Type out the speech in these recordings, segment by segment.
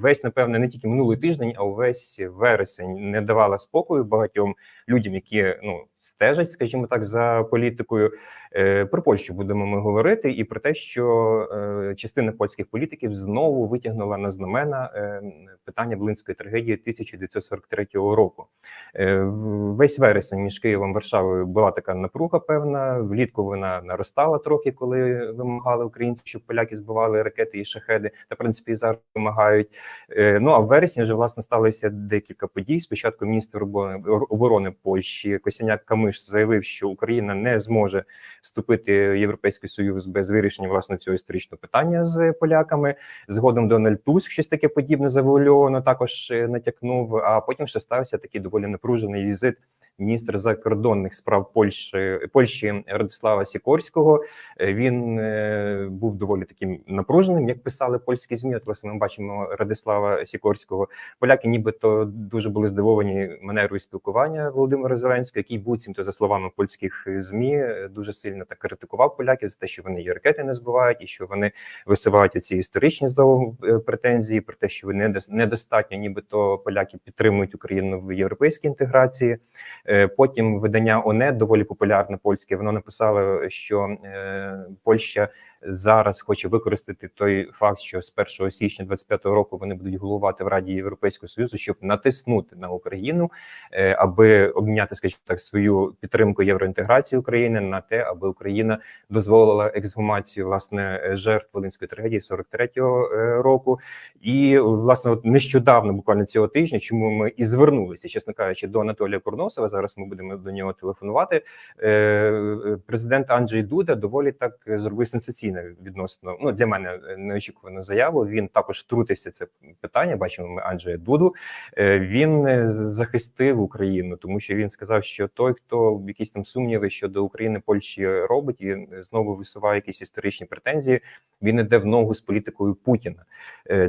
весь, напевне, не тільки минулий тиждень, а увесь вересень не давала спокою багатьом людям, які ну стежать, скажімо так, за політикою. Е, Про Польщу будемо ми говорити, і про те, що е, частина польських політиків знову витягнула на знамена е, питання Блинської трагедії 1943 року. Весь вересень між Києвом і Варшавою була така напруга певна. Влітку вона наростала трохи, коли вимагали українці, щоб поляки збивали ракети і шахеди. Та в принципі зараз вимагають. Ну а в вересні вже власне сталося декілька подій. Спочатку міністр оборони Польщі Косяняк Камиш заявив, що Україна не зможе вступити в Європейський Союз без вирішення власне цього історичного питання з поляками. Згодом Дональд Туск щось таке подібне завуальовано також е, натякнув. А потім ще стався такий доволі напружений візит міністра закордонних справ Польщі Польщі Радислава Сікорського. Е, Він е, був доволі таким напруженим, як писали польські змі. От власне ми бачимо Радислава Сікорського. Поляки, нібито дуже були здивовані манерою спілкування Володимира Зеленського, який буцімто за словами польських змі дуже сильно так критикував поляків за те, що вони і ракети не збивають, і що вони висувають ці історичні знову е, претензії про те, що вони недос- недостатньо, нібито поляки підтримують Україну в європейській інтеграції. Е, Потім видання ОНЕ доволі популярне польське. Воно написало, що е, Польща зараз хоче використати той факт, що з 1 січня 25-го року вони будуть головувати в Раді Європейського Союзу, щоб натиснути на Україну, е, аби обміняти, скажімо так, свою підтримку євроінтеграції України на те, аби Україна дозволила ексгумацію власне жертв Волинської трагедії 43-го е, року. І власне, от нещодавно, буквально цього тижня, чому ми і звернулися, чесно кажучи, до Анатолія Курносова. Зараз ми будемо до нього телефонувати. Е, Президент Анджей Дуда доволі так зробив сенсаційне відносно. Ну для мене е, неочікувану заяву. Він також втрутився це питання. Бачимо ми Анджея Дуду. Е, Він е, захистив Україну, тому що він сказав, що той, хто якісь там сумніви щодо України Польщі робить, і знову висуває якісь історичні претензії. Він іде в ногу з політикою Путіна.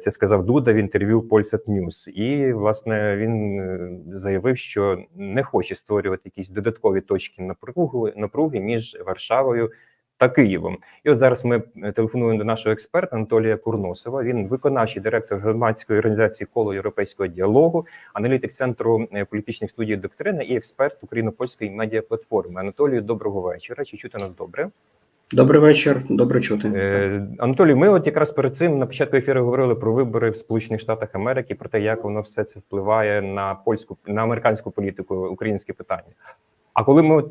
Це сказав Дуда в інтерв'ю Polsat News. І власне він заявив, що не хоче створювати якісь додаткові точки напруги, напруги між Варшавою. Та Києвом, і от зараз ми е, телефонуємо до нашого експерта Анатолія Курносова. Він виконавчий директор громадської організації коло європейського діалогу, аналітик центру е, політичних студій доктрина і експерт україно-польської медіаплатформи. Анатолію, доброго вечора. Чи чути нас добре? Добрий вечір, добре чути. Е, Анатолій, ми от якраз перед цим на початку ефіру говорили про вибори в Сполучених Штатах Америки, про те, як воно все це впливає на польську на американську політику, українське питання. А коли ми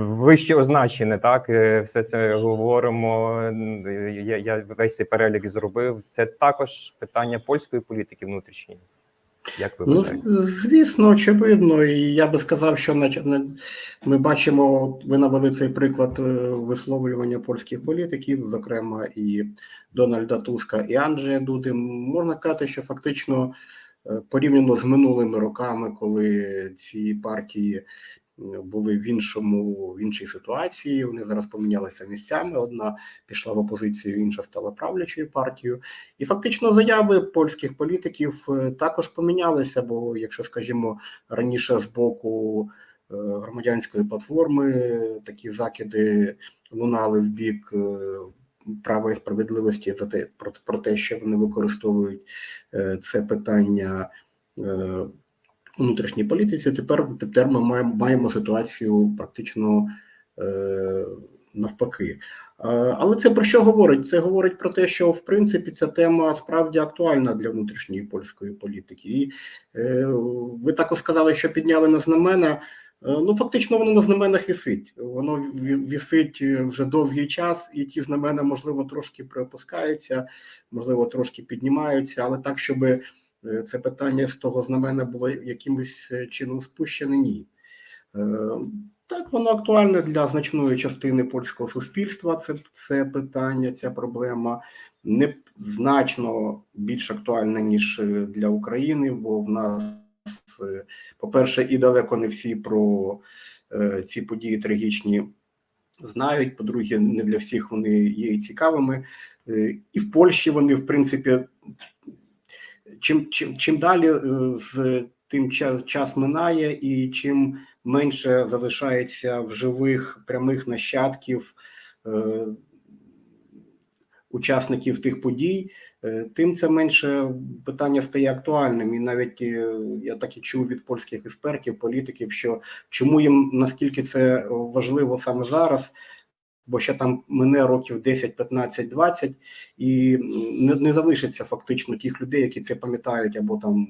вище означене, так е, все це говоримо. Я, я весь цей перелік зробив. Це також питання польської політики внутрішньої. Як ви Ну, звісно, очевидно, і я би сказав, що ми бачимо, ви навели цей приклад е, висловлювання польських політиків, зокрема і Дональда Туска, і Анджея Дуди. Можна казати, що фактично е, порівняно з минулими роками, коли ці партії були в іншому в іншій ситуації, вони зараз помінялися місцями. Одна пішла в опозицію, інша стала правлячою партією. І фактично заяви польських політиків е, також помінялися. Бо, якщо скажімо, раніше з боку е, громадянської платформи такі закиди лунали в бік е, права і справедливості за те про, про те, що вони використовують це питання. Внутрішній політиці тепер тепер ми маємо, маємо ситуацію практично е, навпаки. Е, Але це про що говорить? Це говорить про те, що в принципі ця тема справді актуальна для внутрішньої польської політики. І е, ви також сказали, що підняли на знамена. Е, Ну, фактично, воно на знаменах вісить. Воно ві- вісить е, вже довгий час, і ті знамена, можливо, трошки приопускаються, можливо, трошки піднімаються, але так, щоб е, це питання з того знамена було якимось е, чином спущене, ні. Е, Так, воно актуальне для значної частини польського суспільства. Це, це питання, ця проблема не значно більш актуальна, ніж е, для України, бо в нас, е, по-перше, і далеко не всі про е, ці події трагічні знають. По-друге, не для всіх вони є цікавими. Е, І в Польщі вони, в принципі, чим, чим, чим далі е, з тим час, час минає, і чим менше залишається в живих прямих нащадків е, учасників тих подій, е, тим це менше питання стає актуальним. І навіть е, я так і чув від польських експертів, політиків, що чому їм наскільки це важливо саме зараз. Бо ще там мине років 10, 15, 20, і не, не залишиться фактично тих людей, які це пам'ятають, або там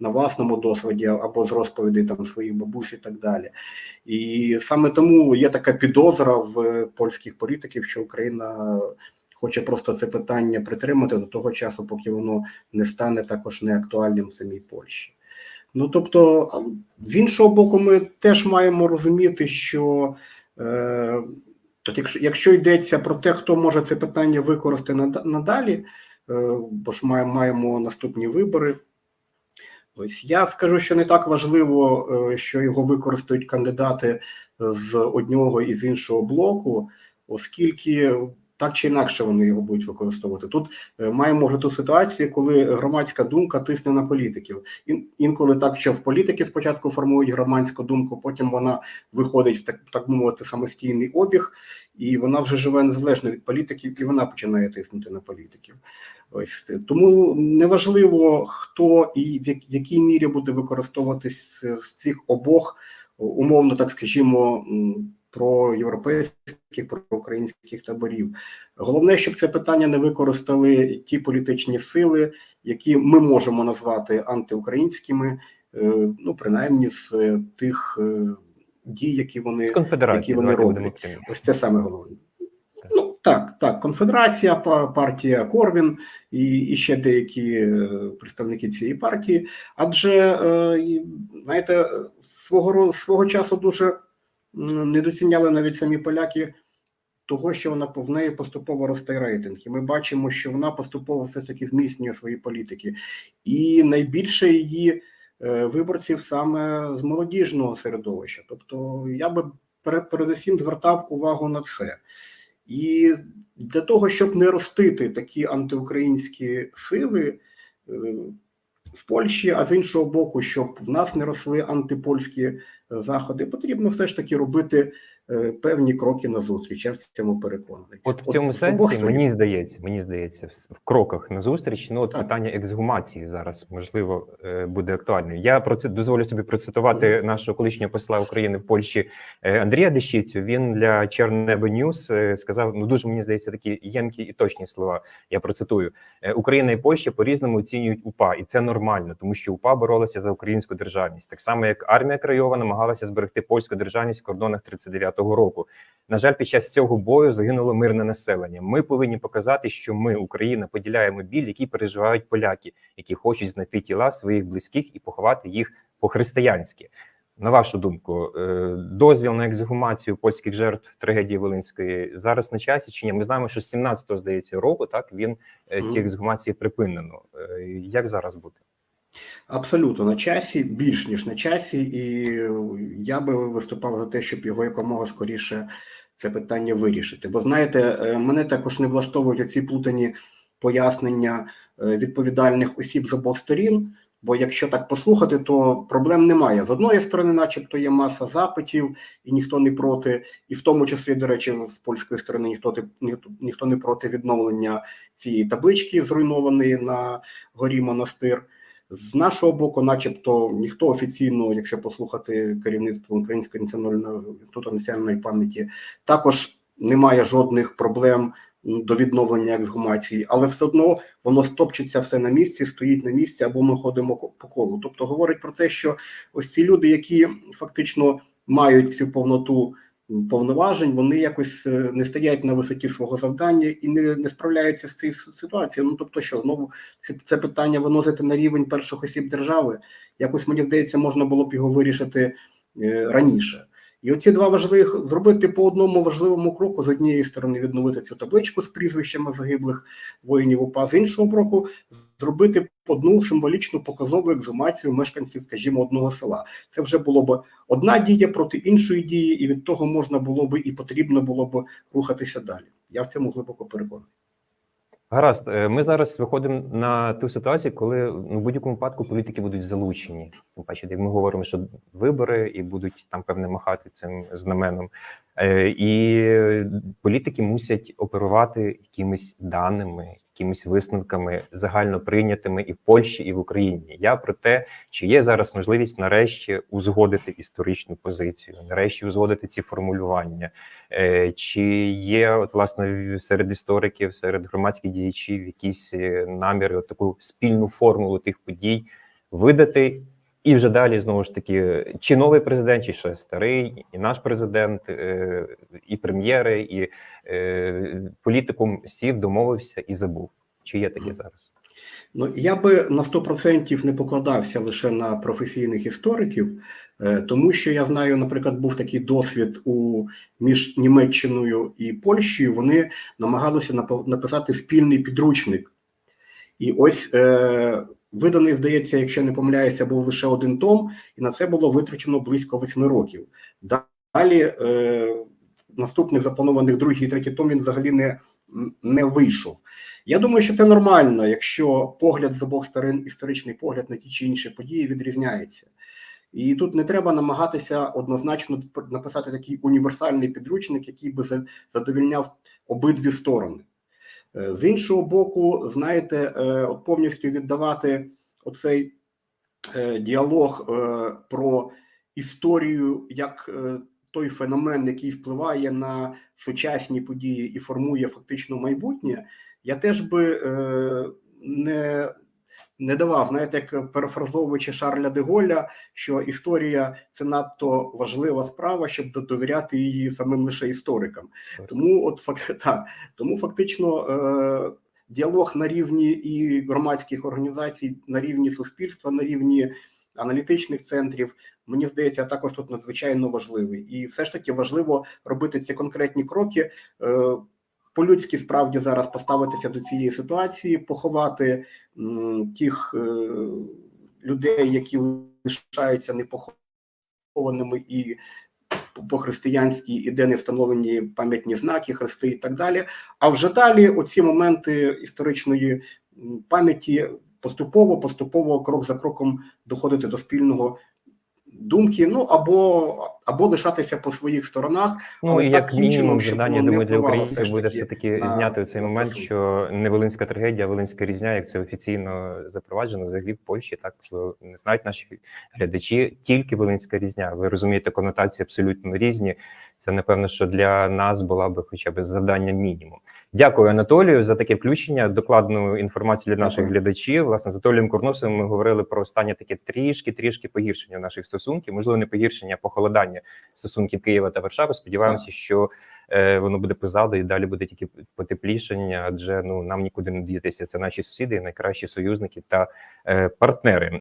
на власному досвіді, або з розповідей там своїх бабусь і так далі. І саме тому є така підозра в польських політиків, що Україна хоче просто це питання притримати до того часу, поки воно не стане також неактуальним в самій Польщі. Ну тобто, з іншого боку, ми теж маємо розуміти, що е, якщо, якщо йдеться про те, хто може це питання використати нада- надалі, е, бо ж маємо, маємо наступні вибори. Ось я скажу, що не так важливо, е, що його використають кандидати з одного і з іншого блоку, оскільки так чи інакше вони його будуть використовувати. Тут е, маємо вже ту ситуацію, коли громадська думка тисне на політиків. Інколи так, що в політики спочатку формують громадську думку, потім вона виходить в так, так мовити самостійний обіг, і вона вже живе незалежно від політиків, і вона починає тиснути на політиків. Ось тому неважливо, хто і в якій мірі буде використовуватись з- з цих обох, умовно так скажімо, про європейських, про українських таборів. Головне, щоб це питання не використали ті політичні сили, які ми можемо назвати антиукраїнськими, е, ну принаймні з е, тих е, дій, які вони які вони роблять. Ось це саме головне. Ну так, так, конфедерація, партія Корвін і, і ще деякі представники цієї партії. Адже знаєте, свого свого часу дуже недоціняли навіть самі поляки того, що вона в неї поступово росте рейтинг, і ми бачимо, що вона поступово все ж таки зміцнює свої політики, і найбільше її е, виборців саме з молодіжного середовища. Тобто, я би передусім звертав увагу на це. І для того, щоб не ростити такі антиукраїнські сили е, в Польщі, а з іншого боку, щоб в нас не росли антипольські е, заходи, потрібно все ж таки робити певні кроки назустріч. Я в цьому переконаний. От в цьому обох сенсі мені здається, мені здається, в кроках назустріч, ну от Так. питання ексгумації зараз можливо е, буде актуальним. Я про це дозволю собі процитувати нашого колишнього посла України в Польщі е, Андрія Дещицю. Він для Чернеба Ньюс е, сказав: ну дуже мені здається такі ємкі і точні слова. Я процитую: Е, Україна і Польща по-різному оцінюють УПА, і це нормально, тому що УПА боролася за українську державність, так само як армія Крайова намагалася зберегти польську державність в кордонах 39-го року. На жаль, під час цього бою загинуло мирне населення. Ми повинні показати, що ми, Україна, поділяємо біль, який переживають поляки, які хочуть знайти тіла своїх близьких і поховати їх по-християнськи. На вашу думку, е, дозвіл на ексгумацію польських жертв трагедії Волинської зараз на часі чи ні? Ми знаємо, що з 17-го, здається року так він е, ці ексгумації припинено. Е, Як зараз буде? Абсолютно на часі, більш ніж на часі, і я би виступав за те, щоб його якомога скоріше це питання вирішити. Бо знаєте, е, мене також не влаштовують оці плутані пояснення е, відповідальних осіб з обох сторін. Бо якщо так послухати, то проблем немає. З одної сторони, начебто, є маса запитів, і ніхто не проти, і в тому числі, до речі, з польської сторони ніхто ніхто, ніхто не проти відновлення цієї таблички, зруйнованої на горі монастир. З нашого боку, начебто, ніхто офіційно, якщо послухати керівництво Українського національного інституту національної пам'яті, також немає жодних проблем до відновлення ексгумації, але все одно воно стопчеться все на місці, стоїть на місці, або ми ходимо по колу. Тобто говорить про це, що ось ці люди, які фактично мають цю повноту повноважень, вони якось е, не стоять на висоті свого завдання і не, не справляються з цією ситуацією. Ну тобто, що знову це, це питання виносити на рівень перших осіб держави. Якось мені здається, можна було б його вирішити е, раніше. І оці два важливих зробити по одному важливому кроку з однієї сторони відновити цю табличку з прізвищами загиблих воїнів УПА, з іншого боку, зробити одну символічну показову екзумацію мешканців, скажімо, одного села. Це вже було б одна дія проти іншої дії, і від того можна було б і потрібно було б рухатися далі. Я в цьому глибоко переконаний. Гаразд, Е, ми зараз виходимо на ту ситуацію, коли ну, в будь-якому випадку політики будуть залучені. Тим паче, як ми говоримо, що вибори і будуть там певне махати цим знаменом, Е, і політики мусять оперувати якимись даними, якимись висновками загально прийнятими і в Польщі, і в Україні. Я про те, чи є зараз можливість нарешті узгодити історичну позицію, нарешті узгодити ці формулювання. Е, Чи є от власне серед істориків, серед громадських діячів якісь е, наміри, от таку спільну формулу тих подій видати, і вже далі знову ж таки, чи новий президент, чи ще старий, і наш президент, е, і прем'єри, і е, політикум сів, домовився і забув. Чи є таке зараз? Ну, я би на 100% не покладався лише на професійних істориків, е, тому що я знаю, наприклад, був такий досвід у між Німеччиною і Польщею. Вони намагалися написати спільний підручник. І ось виданий, здається, якщо не помиляюся, був лише один том, і на це було витрачено близько восьми років. Далі е, наступних запланованих другий і третій том він взагалі не, не вийшов. Я думаю, що це нормально, якщо погляд з обох сторон, історичний погляд на ті чи інші події відрізняється. І тут не треба намагатися однозначно написати такий універсальний підручник, який би задовільняв обидві сторони. Е, З іншого боку, знаєте, е, от повністю віддавати оцей е, діалог про історію як той феномен, який впливає на сучасні події і формує фактично майбутнє, я теж би не, не давав, знаєте, як перефразовуючи Шарля де Голля, що історія це надто важлива справа, щоб до- довіряти її самим лише історикам. Так. Тому, от факт, та, тому фактично. Е, Діалог на рівні і громадських організацій, на рівні суспільства, на рівні аналітичних центрів, мені здається, також тут надзвичайно важливий. І все ж таки важливо робити ці конкретні кроки. По-людськи справді зараз поставитися до цієї ситуації, поховати тих е, людей, які лишаються непохованими і по-християнськи іде не встановлені пам'ятні знаки, хрести і так далі. А вже далі оці моменти історичної пам'яті поступово, поступово, крок за кроком доходити до спільного думки, ну або або лишатися по своїх сторонах. Ну Але і так як мінімум, завдання думаю, для українців буде все таки на- зняти у цей на момент, що не волинська трагедія, а волинська різня, як це офіційно запроваджено взагалі в Польщі. Так можливо, не знають наші глядачі. Тільки волинська різня. Ви розумієте, конотації абсолютно різні. Це напевно, що для нас була би хоча б завдання мінімум. Дякую, Анатолію, за таке включення. Докладну інформацію для наших Дякую. глядачів. Власне, з Анатолієм Курносовим ми говорили про останнє таке трішки, трішки погіршення наших стосунків. Можливо, не погіршення, а похолодання стосунків Києва та Варшави. Сподіваємося, що е, воно буде позаду і далі буде тільки потеплішення, адже ну нам нікуди не діятися. Це наші сусіди, найкращі союзники та е, партнери.